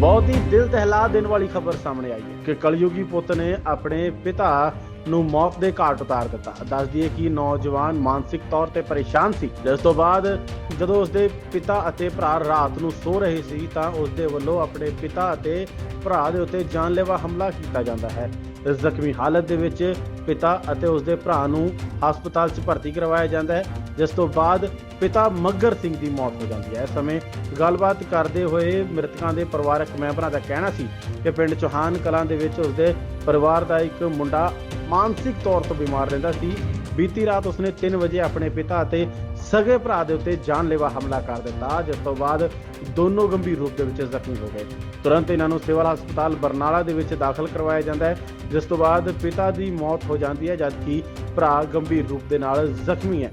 ਬਹੁਤ ਹੀ ਦਿਲ ਦਹਿਲਾ ਦੇਣ ਵਾਲੀ ਖਬਰ ਸਾਹਮਣੇ ਆਈ ਹੈ ਕਿ ਕਲਯੁਗੀ ਪੁੱਤ ਨੇ ਆਪਣੇ ਪਿਤਾ ਨੂੰ ਮੌਤ ਦੇ ਘਾਟ ਉਤਾਰ ਦਿੱਤਾ। ਦੱਸ ਦਈਏ ਕਿ ਨੌਜਵਾਨ ਮਾਨਸਿਕ ਤੌਰ ਤੇ ਪਰੇਸ਼ਾਨ ਸੀ। ਜਿਸ ਤੋਂ ਬਾਅਦ ਜਦੋਂ ਉਸਦੇ ਪਿਤਾ ਅਤੇ ਭਰਾ ਰਾਤ ਨੂੰ ਸੋ ਰਹੇ ਸੀ ਤਾਂ ਉਸਦੇ ਵੱਲੋਂ ਆਪਣੇ ਪਿਤਾ ਅਤੇ ਭਰਾ ਦੇ ਉੱਤੇ ਜਾਨਲੇਵਾ ਹਮਲਾ ਕੀਤਾ ਜਾਂਦਾ ਹੈ। ਇਸ ਜ਼ਖਮੀ ਹਾਲਤ ਦੇ ਵਿੱਚ ਪਿਤਾ ਅਤੇ ਉਸਦੇ ਭਰਾ ਨੂੰ ਹਸਪਤਾਲ 'ਚ ਭਰਤੀ ਕਰਵਾਇਆ ਜਾਂਦਾ ਹੈ। ਜਿਸ ਤੋਂ ਬਾਅਦ ਪਿਤਾ ਮੱਗਰ ਸਿੰਘ ਦੀ ਮੌਤ ਹੋ ਜਾਂਦੀ ਹੈ। ਇਸ ਸਮੇਂ ਗੱਲਬਾਤ ਕਰਦੇ ਹੋਏ ਮ੍ਰਿਤਕਾਂ ਦੇ ਪਰਿਵਾਰਕ ਮੈਂਬਰਾਂ ਦਾ ਕਹਿਣਾ ਸੀ ਕਿ ਪਿੰਡ ਚੌਹਾਨ ਕਲਾਂ ਦੇ ਵਿੱਚ ਉਸਦੇ ਪਰਿਵਾਰ ਦਾ ਇੱਕ ਮੁੰਡਾ ਮਾਨਸਿਕ ਤੌਰ ਤੋਂ ਬਿਮਾਰ ਰਹਿੰਦਾ ਸੀ। ਬੀਤੀ ਰਾਤ ਉਸਨੇ 3 ਵਜੇ ਆਪਣੇ ਪਿਤਾ ਅਤੇ ਸਗੇ ਭਰਾ ਦੇ ਉੱਤੇ ਜਾਨਲੇਵਾ ਹਮਲਾ ਕਰ ਦਿੱਤਾ, ਜਿਸ ਤੋਂ ਬਾਅਦ ਦੋਨੋਂ ਗੰਭੀਰ ਰੂਪ ਦੇ ਵਿੱਚ ਜ਼ਖਮੀ ਹੋ ਗਏ। ਤੁਰੰਤ ਇਹਨਾਂ ਨੂੰ ਸਿਵਲ ਹਸਪਤਾਲ ਬਰਨਾਲਾ ਦੇ ਵਿੱਚ ਦਾਖਲ ਕਰਵਾਇਆ ਜਾਂਦਾ ਹੈ, ਜਿਸ ਤੋਂ ਬਾਅਦ ਪਿਤਾ ਦੀ ਮੌਤ ਹੋ ਜਾਂਦੀ ਹੈ, ਜਦਕਿ ਭਰਾ ਗੰਭੀਰ ਰੂਪ ਦੇ ਨਾਲ ਜ਼ਖਮੀ ਹੈ।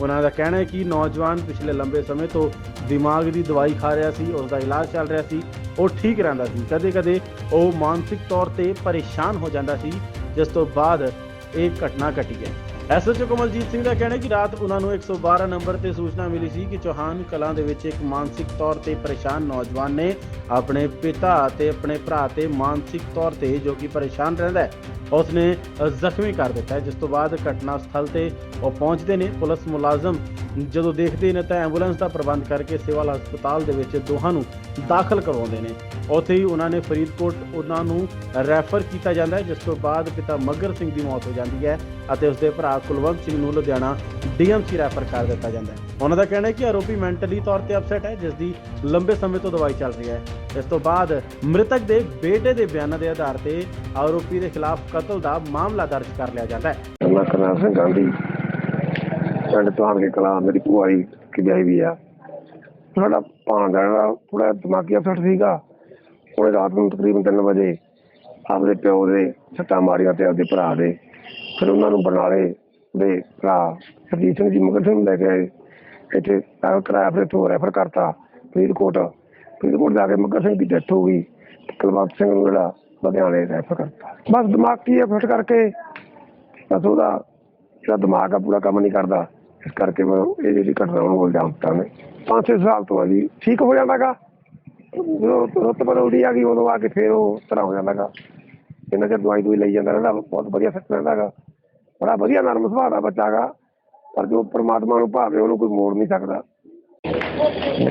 ਉਹਨਾਂ ਦਾ ਕਹਿਣਾ ਹੈ ਕਿ ਨੌਜਵਾਨ ਪਿਛਲੇ ਲੰਬੇ ਸਮੇਂ ਤੋਂ ਦਿਮਾਗ ਦੀ ਦਵਾਈ ਖਾ ਰਿਹਾ ਸੀ ਉਸ ਦਾ ਇਲਾਜ ਚੱਲ ਰਿਹਾ ਸੀ, ਉਹ ਠੀਕ ਰਹਿੰਦਾ ਸੀ। ਕਦੇ-ਕਦੇ ਉਹ ਮਾਨਸਿਕ ਤੌਰ ਤੇ ਪਰੇਸ਼ਾਨ ਹੋ ਜਾਂਦਾ ਸੀ, ਜਿਸ ਤੋਂ ਬਾਅਦ ਇਹ ਘਟਨਾ ਘਟੀ ਹੈ। ਐਸਐਚਓ ਕਮਲਜੀਤ ਸਿੰਘ ਦਾ ਕਹਿਣਾ ਹੈ ਕਿ ਰਾਤ ਉਹਨਾਂ ਨੂੰ 112 ਨੰਬਰ ਤੇ ਸੂਚਨਾ ਮਿਲੀ ਸੀ ਕਿ ਚੌਹਾਨ ਕਲਾਂ ਦੇ ਵਿੱਚ ਇੱਕ ਮਾਨਸਿਕ ਤੌਰ ਤੇ ਪਰੇਸ਼ਾਨ ਨੌਜਵਾਨ ਨੇ ਆਪਣੇ ਪਿਤਾ ਅਤੇ ਆਪਣੇ ਭਰਾ ਤੇ ਮਾਨਸਿਕ ਤੌਰ ਤੇ ਜੋ ਕਿ ਪਰੇਸ਼ਾਨ ਰਹਿੰਦਾ ਹੈ ਉਸਨੇ ਅ, ਜ਼ਖਮੀ ਕਰ ਦਿੱਤਾ ਜਿਸ ਤੋਂ ਬਾਅਦ ਘਟਨਾ ਸਥਲ ਤੇ ਉਹ ਪਹੁੰਚਦੇ ਨੇ। ਪੁਲਿਸ ਮੁਲਾਜ਼ਮ ਜਦੋਂ ਦੇਖਦੇ ਨੇ ਤਾਂ ਐਂਬੂਲੈਂਸ ਦਾ ਪ੍ਰਬੰਧ ਕਰਕੇ ਸਿਵਲ ਹਸਪਤਾਲ ਦੇ ਵਿੱਚ ਦੋਹਾਂ ਨੂੰ ਦਾਖਲ ਕਰਵਾਉਂਦੇ ਨੇ। ਉੱਥੇ ਹੀ ਉਹਨਾਂ ਨੇ ਫਰੀਦਕੋਟ ਉਹਨਾਂ ਨੂੰ ਰੈਫਰ ਕੀਤਾ ਜਾਂਦਾ ਹੈ, ਜਿਸ ਤੋਂ ਬਾਅਦ ਪਿਤਾ ਮੱਗਰ ਸਿੰਘ ਦੀ ਮੌਤ ਹੋ ਜਾਂਦੀ ਹੈ ਅਤੇ ਉਸਦੇ ਭਰਾ ਕੁਲਵੰਤ ਸਿੰਘ ਨੂੰ ਲੁਧਿਆਣਾ ਡੀਐਮਸੀ ਰੈਫਰ ਕਰ ਦਿੱਤਾ ਜਾਂਦਾ ਹੈ। ਉਹਨਾਂ ਦਾ ਕਹਿਣਾ ਹੈ ਕਿ ਆਰੋਪੀ ਮੈਂਟਲੀ ਤੌਰ ਤੇ ਅਪਸੈਟ ਹੈ, ਜਿਸ ਦੀ ਲੰਬੇ ਸਮੇਂ ਤੋਂ ਦਵਾਈ ਚੱਲ ਰਹੀ ਹੈ। ਇਸ ਤੋਂ ਬਾਅਦ ਮ੍ਰਿਤਕ ਦੇ ਬੇਟੇ ਦੇ ਬਿਆਨਾਂ ਦੇ ਆਧਾਰ ਤੇ ਆਰੋਪੀ ਦੇ ਖਿਲਾਫ ਕਤਲ ਦਾ ਮਾਮਲਾ ਦਰਜ ਕਰ ਲਿਆ ਜਾਂਦਾ ਹੈ। ਮੈਂ ਕਰਨਾਲ ਸਿੰਘ ਗਾਂਧੀ ਪਿੰਡ ਤੁਹਾਨ ਕੇ ਕਲਾ ਮੇਰੀ ਭੂਆ ਜੀ ਵੀ ਆ। ਸਾਡਾ ਭਾਂਜਾ ਜਿਹੜਾ ਥੋੜਾ ਦਿਮਾਗੀ ਅਫਸਰ ਸੀਗਾ। ਉਹਨੇ ਰਾਤ ਨੂੰ ਤਕਰੀਬਨ 3 ਵਜੇ ਆਪਦੇ ਪਿਓ ਦੇ ਸੱਟਾਂ ਮਾਰੀਆਂ ਤੇ ਆਪਦੇ ਭਰਾ ਦੇ। ਫਿਰ ਉਹਨਾਂ ਨੂੰ ਬਰਨਾਲੇ ਦੇ ਭਰਾ ਸਰਜੀਤ ਸਿੰਘ ਜੀ ਮਗਰ ਸਿੰਘ ਨੂੰ ਲੈ ਕੇ ਆਏ। ਇੱਥੇ ਦਾਖਲ ਕਰਾਇਆ, ਫਿਰ ਤੋਂ ਰੈਫਰ ਕਰਤਾ ਫਰੀਦਕੋਟ। ਫਰੀਦਕੋਟ ਜਾ ਕੇ ਮਗਰ ਸਿੰਘ ਦੀ ਡੈਥ ਹੋ ਗਈ। ਤੇ ਕੁਲਵੰਤ ਸਿੰਘ ਨੂੰ ਜਿਹੜਾ ਲੁਧਿਆਣੇ ਰੈਫਰ ਕਰਤਾ। ਬਸ ਦਿਮਾਗੀ ਅਫਸਰ ਕਰਕੇ ਬਸ ਉਹਦਾ ਜਿਹੜਾ ਦਿਮਾਗ ਆ, ਪੂਰਾ ਕੰਮ ਨਹੀਂ ਕਰਦਾ। ਇਸ ਕਰਕੇ ਮੈਂ ਇਹ ਜਿਹੜੀ ਘਟਨਾ ਉਹਨੂੰ ਇਲਜ਼ਾਮ ਦਿੱਤਾ ਪੰਜ ਛੇ ਸਾਲ ਤੋਂ ਆ ਜੀ। ਠੀਕ ਹੋ ਜਾਂਦਾਗਾ ਰੁੱਤ ਬਦਲਦੀ ਆ ਗਈ, ਉਦੋਂ ਆ ਕੇ ਫੇਰ ਉਹ ਤਰ੍ਹਾਂ ਹੋ ਜਾਂਦਾਗਾ ਇਹਨਾਂ ਚਿਰ ਦਵਾਈ ਦੂਈ ਲਈ ਜਾਂਦਾ ਰਹਿੰਦਾ, ਬਹੁਤ ਵਧੀਆ ਫਿੱਟ ਰਹਿੰਦਾਗਾ ਬੜਾ ਵਧੀਆ ਨਰਮ ਸੁਭਾਅ ਦਾ ਬੱਚਾ ਪਰ ਜੋ ਪ੍ਰਮਾਤਮਾ ਨੂੰ ਭਾਵੇ, ਉਹਨੂੰ ਕੋਈ ਮੋੜ ਨਹੀਂ ਸਕਦਾ।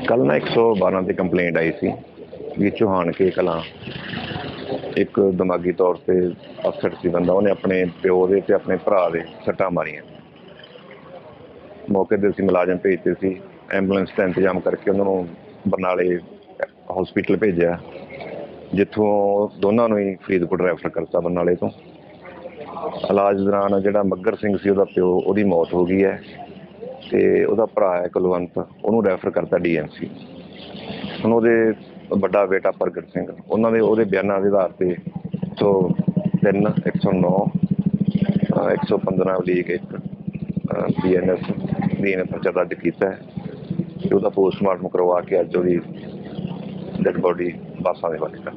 ਕੱਲ ਨਾ 112 ਤੇ ਕੰਪਲੇਂਟ ਆਈ ਸੀ, ਵੀ ਚੌਹਾਨ ਕੇ ਕਲਾਂ। ਇੱਕ ਦਿਮਾਗੀ ਤੌਰ ਤੇ ਅਫਸਰ ਸੀ ਬੰਦਾ, ਉਹਨੇ ਆਪਣੇ ਪਿਓ ਦੇ ਤੇ ਆਪਣੇ ਭਰਾ ਦੇ ਸੱਟਾਂ ਮਾਰੀਆਂ। ਮੌਕੇ ਤੇ ਅਸੀਂ ਮੁਲਾਜ਼ਮ ਭੇਜਤੇ ਸੀ ਐਂਬੂਲੈਂਸ ਦਾ ਇੰਤਜ਼ਾਮ ਕਰਕੇ ਉਹਨਾਂ ਨੂੰ ਬਰਨਾਲੇ ਹਸਪੀਟਲ ਭੇਜਿਆ, ਜਿੱਥੋਂ ਦੋਨਾਂ ਨੂੰ ਹੀ ਫਰੀਦਕੋਟ ਰੈਫਰ ਕਰਤਾ ਬਰਨਾਲੇ ਤੋਂ। ਇਲਾਜ ਦੌਰਾਨ ਜਿਹੜਾ ਮੱਗਰ ਸਿੰਘ ਸੀ ਉਹਦਾ ਪਿਓ, ਉਹਦੀ ਮੌਤ ਹੋ ਗਈ ਹੈ ਤੇ ਉਹਦਾ ਭਰਾ ਹੈ ਕੁਲਵੰਤ, ਉਹਨੂੰ ਰੈਫਰ ਕਰਤਾ ਡੀਐਮਸੀ ਹੁਣ ਉਹਦੇ ਵੱਡਾ ਬੇਟਾ ਪ੍ਰਗਟ ਸਿੰਘ, ਉਹਨਾਂ ਦੇ ਉਹਦੇ ਬਿਆਨਾਂ ਦੇ ਆਧਾਰ ਤੇ 103 109 ਅਹ 115 ਲੀਗ 1 ਬੀਐਨਐਸ ਦੀ ਨੇ ਪਰਚਾ ਦਰਜ ਕੀਤਾ ਹੈ ਤੇ ਉਹਦਾ ਪੋਸਟਮਾਰਟਮ ਕਰਵਾ ਕੇ ਅੱਜ ਉਹਦੀ ਡੈਡ ਬੋਡੀ ਬਾਸਾਂ ਦੇ ਵਾਲੇ ਕਰ